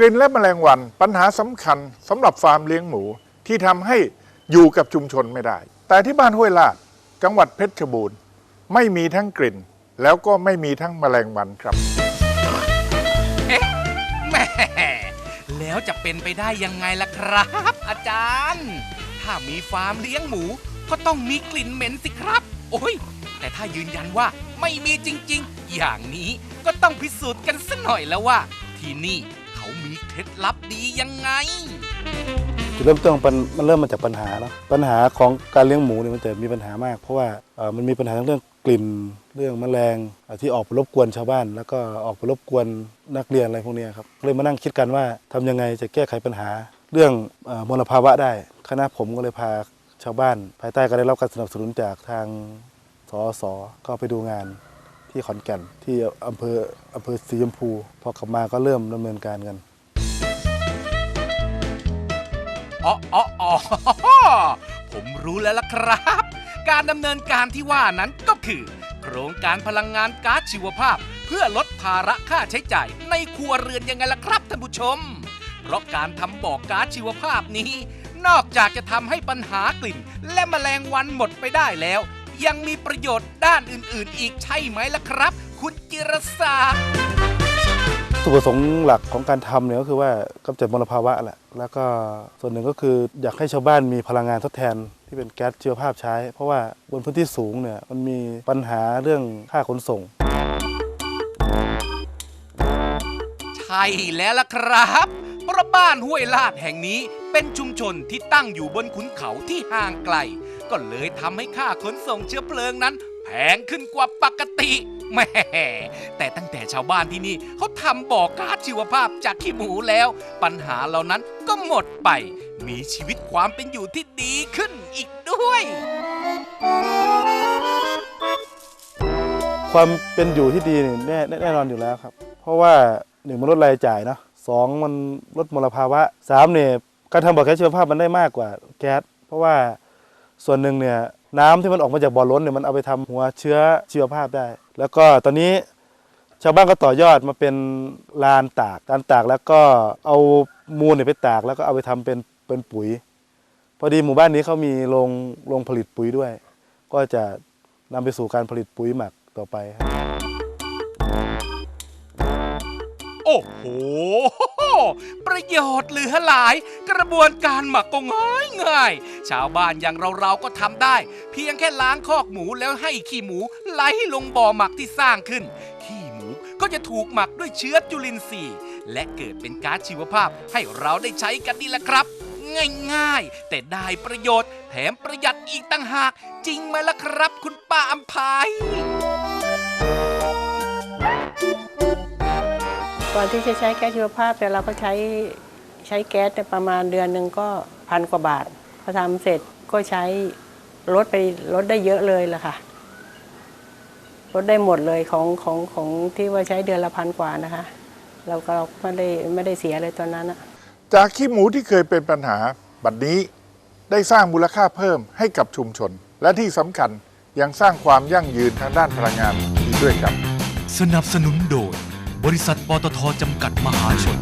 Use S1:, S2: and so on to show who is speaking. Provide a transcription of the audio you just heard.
S1: กลิ่นและแมลงวันปัญหาสำคัญสำหรับฟาร์มเลี้ยงหมูที่ทำให้อยู่กับชุมชนไม่ได้ แต่ที่บ้านห้วยลาดจังหวัดเพชรบูรณ์ ไม่มีทั้งกลิ่น แล้วก็ไม่มีทั้งแมลงวันครับ
S2: เอ๊ะแหม่แล้วจะเป็นไปได้ยังไงล่ะครับ อาจารย์ ถ้ามีฟาร์มเลี้ยงหมู ก็ต้องมีกลิ่นเหม็นสิครับ โอ้ย แต่ถ้ายืนยันว่าไม่มีจริงๆ อย่างนี้ก็ต้องพิสูจน์กันสัหน่อยแล้วว่า ที่นี่ มีเคล็ดลับดียังไง
S3: จุดเริ่มต้นมันเริ่มมาจากปัญหาเนาะปัญหาของการเลี้ยงหมูเนี่ยมันจะมีปัญหามาก เพราะว่าเอ่อมันมีปัญหาทั้งเรื่องกลิ่นเรื่องแมลงเอ่อที่ออกไปรบกวนชาวบ้าน แล้วก็ออกไปรบกวนนักเรียนอะไรพวกเนี้ยครับเลยมานั่งคิดกันว่าทำยังไงจะแก้ไขปัญหา เรื่องเอ่อมลภาวะได้คณะผมก็เลยพาชาวบ้าน ภายใต้การได้รับการสนับสนุนจากทางสอสก็ไปดูงาน ที่ขอนแก่น ที่อำเภออำเภอสีชมพู พอกลับมาก็เริ่มดำเนินการกัน
S2: อ๋ออ๋ออ๋อผมรู้แล้วล่ะครับ การดำเนินการที่ว่านั้นก็คือ โครงการพลังงานก๊าซชีวภาพ เพื่อลดภาระค่าใช้จ่าย ในครัวเรือนยังไงล่ะครับท่านผู้ชม เพราะการทำบ่อก๊าซชีวภาพนี้ นอกจากจะทำให้ปัญหากลิ่น และแมลงวันหมดไปได้แล้ว ยังมีประโยชน์ด้านอื่น ๆ อีกใช่ไหมล่ะครับ คุณจิรศักดิ์
S3: จุดประสงค์หลักของการทำเนี่ยก็คือว่ากำจัดมลภาวะแหละ แล้วก็ส่วนหนึ่งก็คืออยากให้ชาวบ้านมีพลังงานทดแทนที่เป็นแก๊สชีวภาพใช้ เพราะว่าบนพื้นที่สูงเนี่ยมันมีปัญหาเรื่องค่าขนส่ง
S2: ใช่แล้วล่ะครับเพราะบ้านห้วยลาดแห่งนี้เป็นชุมชนที่ตั้งอยู่บนขุนเขาที่ห่างไกล ก็เลยทำให้ค่าขนส่งเชื้อเพลิงนั้น แพงขึ้นกว่าปกติแม่แต่ตั้งแต่ชาวบ้านที่นี่เขาทำบ่อก๊าซชีวภาพจากขี้หมูแล้ว ปัญหาเหล่านั้นก็หมดไป มีชีวิตความเป็นอยู่ที่ดีขึ้นอีกด้วย
S3: ความเป็นอยู่ที่ดีนี่ยแน่แน่แน่นอนอยู่แล้วครับ เพราะว่าหนึ่งมันลดรายจ่ายเนาะสองมันลดมลภาวะสามเนี่ยการทำบ่อแก๊สชีวภาพมันได้มากกว่าแก๊สเพราะว่า ส่วนหนึ่งเนี่ยน้ำที่มันออกมาจากบ่อล้นเนี่ยมันเอาไปทำหัวเชื้อชีวภาพได้ แล้วก็ตอนนี้ชาวบ้านก็ต่อยอดมาเป็นลานตากลานตากแล้วก็เอามูลเนี่ยไปตากแล้วก็เอาไปทำเป็นเป็นปุ๋ย พอดีหมู่บ้านนี้เขามีโรงโรงผลิตปุ๋ยด้วย ก็จะนำไปสู่การผลิตปุ๋ยหมักต่อไปครับ
S2: โอ้โห ประโยชน์เหลือหลาย กระบวนการหมักก็ง่ายง่าย ชาวบ้านอย่างเราๆก็ทำได้ เพียงแค่ล้างคอกหมูแล้วให้ขี้หมูไหลลงบ่อหมักที่สร้างขึ้น ขี้หมูก็จะถูกหมักด้วยเชื้อจุลินทรีย์ และเกิดเป็นก๊าซชีวภาพให้เราได้ใช้กันนี่แหละครับง่ายๆ แต่ได้ประโยชน์ แถมประหยัดอีกต่างหาก จริงไหมล่ะครับ คุณป้าอัมพาย
S4: ก่อนที่จะใช้แก๊สชีวภาพแต่ยเราก็ใช้ใช้แก๊สเนี่ยประมาณเดือนหนึ่งก็พันกว่าบาท พอทำเสร็จก็ใช้ลดไปลดได้เยอะเลยล่ะค่ะลดได้หมดเลยของของของที่ว่าใช้เดือนละพันกว่านะคะ เราก็เราไม่ได้ไม่ได้เสียเลยตอนนั้นอะ
S1: จากขี้หมูที่เคยเป็นปัญหา บัดนี้ได้สร้างมูลค่าเพิ่มให้กับชุมชน และที่สำคัญยังสร้างความยั่งยืนทางด้านพลังงานอีกด้วยครับ
S2: สนับสนุนโดย บริษัทปตทจำกัดมหาชน